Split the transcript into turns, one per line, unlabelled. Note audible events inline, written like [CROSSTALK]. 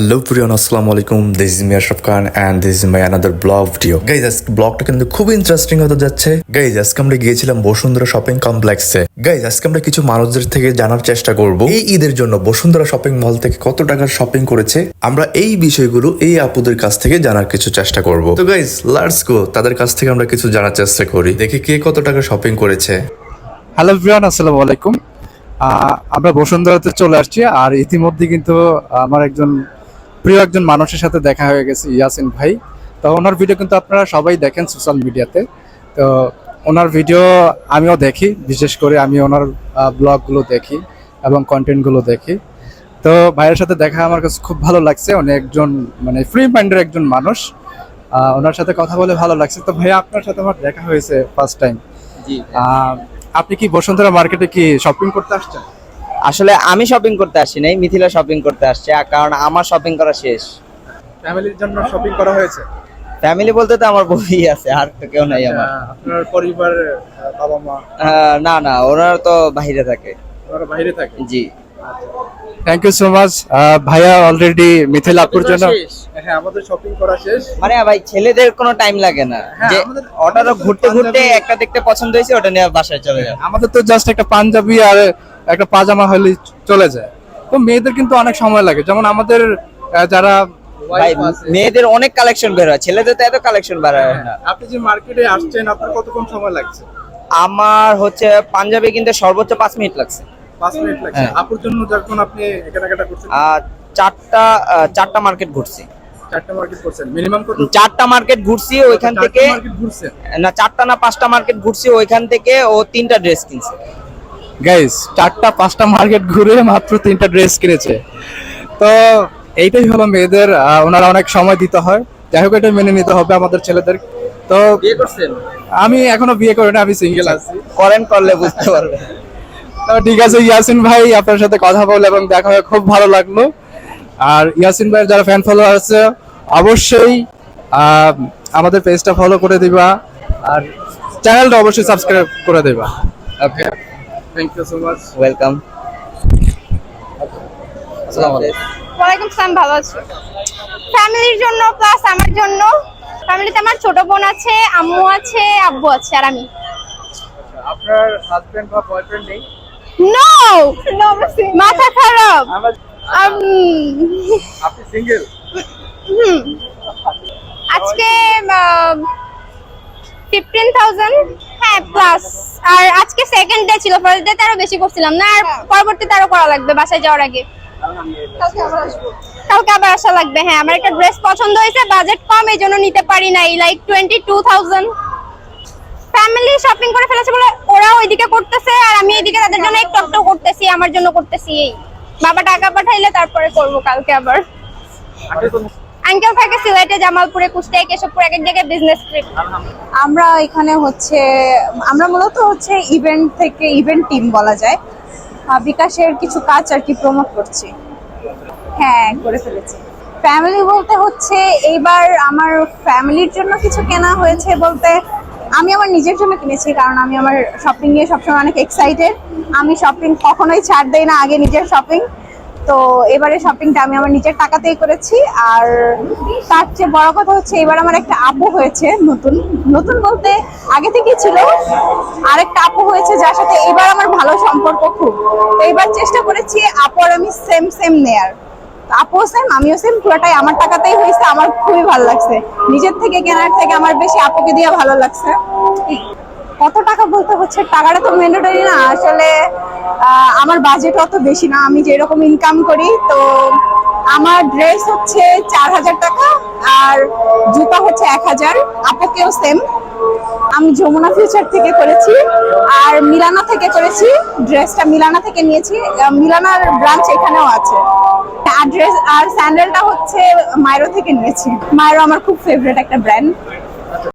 Hello Priyan আসসালামু আলাইকুম this is me Ashraf Khan and this is my another vlog video guys আজকে ব্লগটা কিন্তু খুব ইন্টারেস্টিং হতে যাচ্ছে। গাইজ আজকে আমরা গিয়েছিলাম বসুন্ধরা শপিং কমপ্লেক্সে গাইজ আজকে আমরা কিছু মানুষদের থেকে জানার চেষ্টা করব। এই ঈদের জন্য বসুন্ধরা শপিং মল থেকে কত টাকার শপিং করেছে? আমরা এই বিষয়গুলো এই আপুদের কাছ থেকে জানার কিছু চেষ্টা করব। তো গাইজ লেটস গো তাদের কাছ থেকে আমরা কিছু জানার চেষ্টা করি। দেখি কে কত টাকা শপিং করেছে।
হ্যালো ভিয়ান আসসালামু আলাইকুম আমরা বসুন্ধরাতে চলে আসছি, আর ইতিমধ্যে কিন্তু আমার একজন প্রিয় একজন মানুষের সাথে দেখা হয়ে গেছে ইয়াসিন ভাই। তো ওনার ভিডিও কিন্তু আপনারা সবাই দেখেন সোশ্যাল মিডিয়াতে তো। ওনার ভিডিও আমিও দেখি বিশেষ করে আমি ওনার ব্লগগুলো দেখি এবং কন্টেন্টগুলো দেখি। তো ভাইয়ের সাথে দেখা আমার কাছে খুব ভালো লাগছে। উনি একজন মানে ফ্রি মাইন্ডের একজন মানুষ। ওনার সাথে কথা বলে ভালো লাগছে। তো ভাইয়া আপনার সাথে আমার দেখা হয়েছে ফার্স্ট টাইম আপনি কি বসুন্ধরা মার্কেটে কি শপিং করতে আসছেন?
আসলে আমি শপিং করতে আসছি নাই মিথিলা শপিং করতে আসছে কারণ আমার শপিং করা শেষ।
ফ্যামিলির জন্য শপিং করা হয়েছে?
ফ্যামিলি বলতে তো আমার বই আছে আর তো কেউ নাই আমার।
আপনার পরিবার বাবা মা?
না না ওনারা তো বাইরে থাকে।
ওরা বাইরে থাকে?
জি।
থ্যাংক ইউ সো মাচ ভাইয়া অলরেডি মিথিল আপুর জন্য হ্যাঁ আমাদের শপিং করা শেষ।
মানে ভাই ছেলেদের কোনো টাইম লাগে না।
হ্যাঁ,
যে ওটারও ঘুরতে ঘুরতে একটা দেখতে পছন্দ হয়েছে ওটা নিয়ে বাসায় চলে যায়
আমাদের তো জাস্ট একটা পাঞ্জাবি আর একটা পাজামা হলে চলে যায়। তো মেয়েদের কিন্তু অনেক সময় লাগে। যেমন আমাদের যারা
মেয়েদের অনেক কালেকশন বের হয়। ছেলেদের তো এত কালেকশন বের হয় না।
আপনি যে মার্কেটে আসছেন আপনার কতক্ষণ সময় লাগছে?
আমার হচ্ছে পাঞ্জাবি কিন্তু সর্বোচ্চ পাঁচ মিনিট লাগছে।
পাঁচ মিনিট লাগছে।
হ্যাঁ।
আপুর জন্য যখন আপনি কেনাকাটা করছেন?
আর চারটা চারটা মার্কেট ঘুরছি।
চারটা মার্কেট করছেন মিনিমাম কত?
চারটা মার্কেট ঘুরছি ওইখান থেকে না চারটা না পাঁচটা মার্কেট ঘুরছি ওইখান থেকে ও তিনটা ড্রেস কিনছে।
গাইস চারটা পাঁচটা মার্কেট ঘুরে মাত্র তিনটা ড্রেস কিনেছে। তো এইটাই হলো মেয়েদের ওনারা অনেক সময় দিতে হয়। যাই হোক এটা মেনে নিতে হবে আমাদের ছেলেদের। তো
বিয়ে করছেন?
আমি এখনও বিয়ে করি না আমি সিঙ্গেল আছি।
করেন করলে বুঝতে পারবে [LAUGHS]
তো ঠিক আছে ইয়াসিন ভাই আপনার সাথে কথা বলে এবং দেখা হয়ে খুব ভালো লাগল। আর ইয়াসিন ভাইয়ের যারা ফ্যান ফলোয়ার আছে অবশ্যই আমাদের পেজটা ফলো করে দিবা। আর চ্যানেলটা অবশ্যই সাবস্ক্রাইব করে দিবা। Okay thank you so much
welcome আসসালামু আলাইকুম।
ওয়ালাইকুম সালাম ভালো আছি? ফ্যামিলির জন্য প্লাস আমার জন্য। ফ্যামিলিতে আমার ছোট বোন আছে আম্মু আছে আব্বু আছে আর আমি।
আপনার হাজবেন্ড বা বয়ফ্রেন্ড নেই?
নো মাথা খারাপ।
আপনি সিঙ্গেল
হুম। আজকে ফিফটিন থাউজেন্ড হ্যাঁ সেকেন্ড ডে ছিল ফার্স্ট ডে আরও বেশি করছিলাম না আর পরবর্তীতে আরও করা লাগবে বাসায় যাওয়ার আগে। কালকে আবার আসা লাগবে হ্যাঁ আমার একটা ড্রেস পছন্দ হয়েছে বাজেট কম এই জন্য নিতে পারি নাই like twenty two thousand family shopping করে ফেলেছে বলে ওরা ওইদিকে করতেছে আর আমি এদিকে তাদের জন্য একটু একটু করতেছি আমার জন্য করতেছি এই। বাবা টাকা পাঠাইলে তারপরে করব কালকে আবার। আঙ্কেল থাকে সিলেটে, জামালপুরে, কুষ্টিয়া, কেশবপুর, এক এক জায়গায় বিজনেস ট্রিপ
আমরা এখানে হচ্ছে, আমরা মূলত হচ্ছে ইভেন্ট থেকে ইভেন্ট টিম বলা যায়। বিকাশের কিছু কাজ আর কি প্রমোট করছি। হ্যাঁ করে ফেলেছি। ফ্যামিলি বলতে হচ্ছে, এইবার আমার ফ্যামিলির জন্য কিছু কেনা হয়েছে বলতে, আমি আমার নিজের জন্য কিনেছি, কারণ আমি আমার শপিং নিয়ে সবসময় অনেক এক্সাইটেড আমি শপিং কখনোই ছাড় দেই না, আগে নিজের শপিং তো এবারে শপিংটা আমি আমার নিজের টাকাতেই করেছি। আর তার চেয়ে বড় কথা হচ্ছে, এবার আমার একটা আপু হয়েছে নতুন। নতুন বলতে আগে থেকেই ছিল। আরেকটা আপু হয়েছে যার সাথে এবার আমার ভালো সম্পর্ক খুব। তো এবার চেষ্টা করেছি, আপু আর আমি সেম সেম নেয়ার তো আপুও সেম আমিও সেম পুরোটাই আমার টাকাতেই হয়েছে। আমার খুবই ভালো লাগছে। নিজের থেকে কেনার থেকে আমার বেশি আপুকে দিয়ে ভালো লাগছে। কত টাকা বলতে হচ্ছে? টাকাটা তো ম্যান্ডেটরি না। আসলে আমার বাজেট অত বেশি না। আমি যেরকম ইনকাম করি, তো আমার ড্রেস হচ্ছে চার হাজার টাকা আর জুতা হচ্ছে এক হাজার। আপুকেও সেম আমি যমুনা ফিউচার থেকে করেছি আর মিলানা থেকে করেছি। ড্রেসটা মিলানা থেকে নিয়েছি। মিলানার ব্রাঞ্চ এখানেও আছে। আর ড্রেস আর স্যান্ডেলটা হচ্ছে মাইরো থেকে নিয়েছি। মাইরো আমার খুব ফেভারিট একটা ব্র্যান্ড